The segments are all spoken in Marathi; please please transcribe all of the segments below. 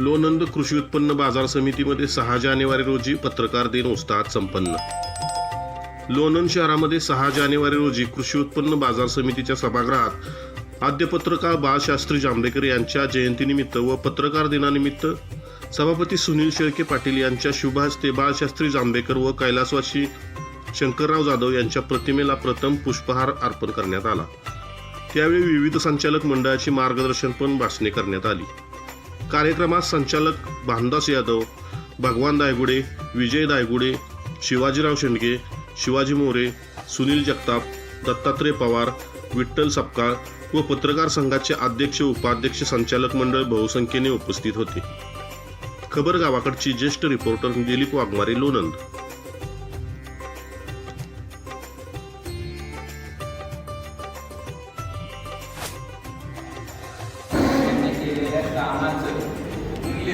लोणंद कृषी उत्पन्न बाजार समितीमध्ये सहा जानेवारी रोजी पत्रकार दिन उत्साहात संपन्न. लोणंद शहरामध्ये सहा जानेवारी रोजी कृषी उत्पन्न बाजार समितीच्या सभागृहात आद्य पत्रकार बाळशास्त्री जांभेकर यांच्या जयंतीनिमित्त व पत्रकार दिनानिमित्त सभापती सुनील शेळके पाटील यांच्या शुभहस्ते बाळशास्त्री जांभेकर व कैलासवासी शंकरराव जाधव यांच्या प्रतिमेला प्रथम पुष्पहार अर्पण करण्यात आला. त्यावेळी विविध संचालक मंडळाची मार्गदर्शन पण भाषणे करण्यात आली. कार्यक्रमात संचालक भानदास यादव भगवान दायगुडे विजय दायगुडे शिवाजीराव शेंडगे शिवाजी मोरे सुनील जगताप दत्तात्रय पवार विठ्ठल सपकाळ व पत्रकार संघाचे अध्यक्ष उपाध्यक्ष संचालक मंडळ बहुसंख्येने उपस्थित होते. खबर गावाकडची ज्येष्ठ रिपोर्टर दिलीप वाघमारे लोणंद. केलेल्या कामाचं मूल्य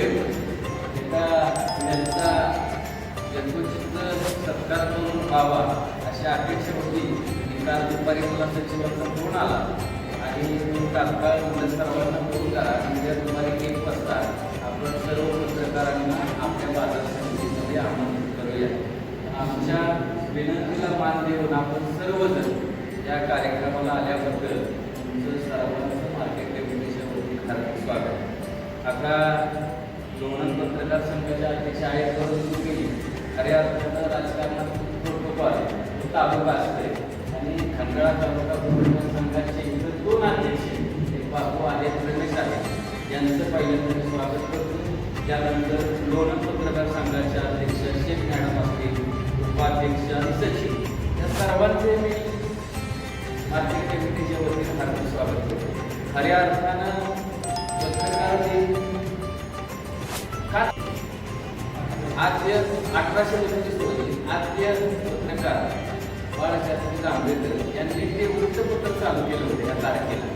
एका त्यांचा जन्मचित्त सत्कार करून व्हावा अशी अपेक्षा होती. की काल दुपारी मला सचिवांचा फोन आला. आणि मी तात्काळ म्हणजे सर्वांना फोन करा. उद्या दुपारी एक वाजता आपण सर्व पत्रकारांना आपल्या बाजार समितीमध्ये आमंत्रित करूया. आमच्या विनंतीला मान देऊन आपण सर्वजण या कार्यक्रमाला आल्याबद्दल तुमचं सर्वांचं मार्केट कमिटीच्या वतीने हार्दिक स्वागत आता लोणंद पत्रकार संघाच्या अध्यक्ष आहेत परंतु केली खऱ्या अर्थानं राजकारणात खूप प्रोटोकॉल तो तालुका असते. आणि खंडाळा तालुका पत्रकार संघाचे इतर दोन अध्यक्ष एक बाबू आदेश रमेश आहेत यांचं पहिल्यांदा स्वागत करतो. त्यानंतर लोणंद पत्रकार संघाचे अध्यक्ष शेख मॅडम असतील उपाध्यक्ष आणि सचिव. या सर्वांचे मी मार्केट कमिटीच्या वतीने हार्दिक स्वागत करतो. खऱ्या अर्थानं पत्रकार आज अठराशे एकोणतीस रोजी आद्य पत्रकार बाळशास्त्री जांभेकर यांनी ते वृत्तपत्र चालू केलं होतं या तारखेला.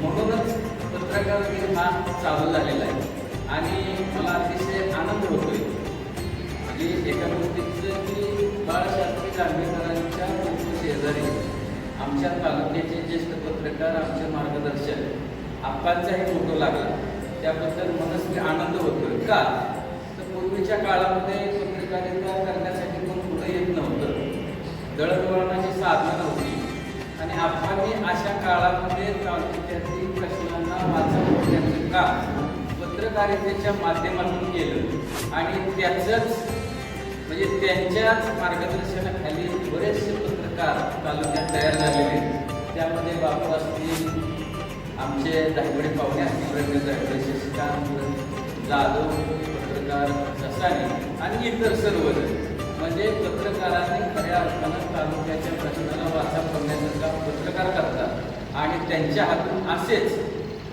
म्हणूनच पत्रकार दिन हा चालू झालेला आहे. आणि मला अतिशय आनंद होतोय म्हणजे एका गोष्टीचं की बाळशास्त्री आंबेडकरांच्या शेजारी आमच्या तालुक्याचे ज्येष्ठ पत्रकार आमचे मार्गदर्शक आप्पांचाही फोटो लागला. त्याबद्दल मनस्वी आनंद होतोय. का? पूर्वीच्या काळामध्ये पत्रकारिता करण्यासाठी कोण पुढे येत नव्हतं. दळणवळणाची साधनं नव्हती. आणि आप्पांनी अशा काळामध्ये तालुक्यातील प्रश्नांना वाचवण्याचं काम पत्रकारितेच्या माध्यमातून केलं. आणि त्याचंच म्हणजे त्यांच्याच मार्गदर्शनाखाली बरेचसे पत्रकार तालुक्यात तयार झालेले त्यामध्ये बापू असतील आमचे दायगडे पाहुणे असतील रंग जाधव पत्रकार ससाने आणि इतर सर्वजण म्हणजे पत्रकारांनी खऱ्या अर्थानं तालुक्याच्या प्रश्नाला वाचा फोडण्याचं काम पत्रकार करतात. आणि त्यांच्या हातून असेच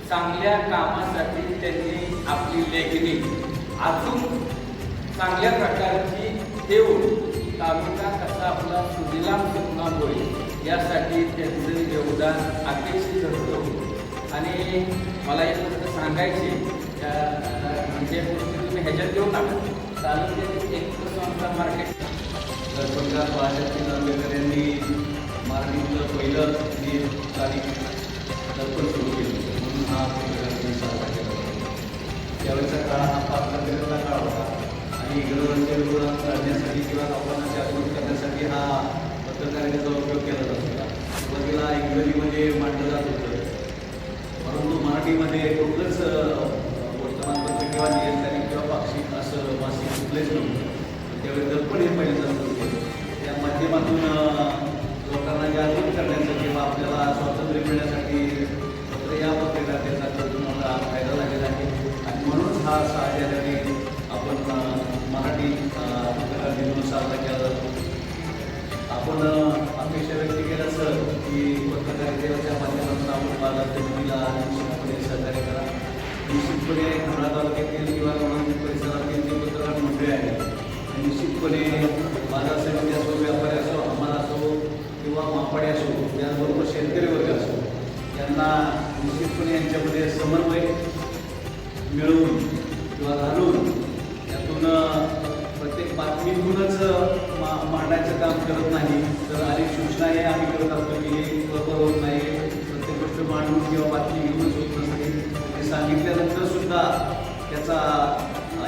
चांगल्या कामासाठी त्यांनी आपली लेखणी अजून चांगल्या प्रकारची ठेवून तालुका कसा आपला सुजिलाम सुखनाम होईल यासाठी त्यांचं योगदान अपेक्षित होतं आणि मला एक गोष्ट सांगायची म्हणजे तुम्ही ह्याच्यात घेऊ नका तालुक्यातील एक संस्था मार्केट सरपंच बाळासाहेब यांनी मार्केटचं पहिलं जी तारीख सरपंच सुरू केली म्हणून हा साजरा केला त्यावेळेचा काळ हा पात्रतेचा काळ होता आणि इंग्रजांच्या विरोधात किंवा लोकांना करण्यासाठी हा पत्रकारितेचा उपयोग केला जात होता सुरुवातीला इंग्रजीमध्ये मांडलं जात होतं परंतु मराठीमध्ये कुठलंच मासिक कुठलेच त्यावेळी दर्पण हे पहिल्यांदा सुरू त्या माध्यमातून अं, लोकांना जागृत करण्याचं किंवा आपल्याला स्वातंत्र्य मिळण्यासाठी पत्र या पत्रकारितेचा त्यातून मला फायदा झालेला आहे. आणि म्हणूनच हा सहा जानेवारी आपण मराठी पत्रकार दिन साजरा केला जातो. आपण अपेक्षा व्यक्त केलं सर की पत्रकारितेच्या माध्यमातून आपण बाजारपेठीला निश्चितपणे सहकार्य करा. निश्चितपणे खंडा तालुक्यातील किंवा परिसरातील पुढे आहे. निश्चितपणे बाजार असो व्यापारी असो हमाल असो किंवा मापाडी असो त्याचबरोबर शेतकरी वर्ग असो यांना निश्चितपणे यांच्यामध्ये समन्वय मिळवून किंवा घालून त्यातून प्रत्येक बातमीतूनच मा मांडायचं काम करत नाही. तर अनेक सूचना हे आम्ही करत असतो की हे बरोबर होत नाही. प्रत्येक गोष्ट मांडून किंवा बातमी घेऊनच होत नसते. हे सांगितल्यानंतर सुद्धा त्याचा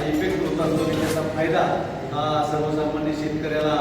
इफेक्ट होत असतो त्याचा फायदा हा सर्वसामान्य शेतकऱ्याला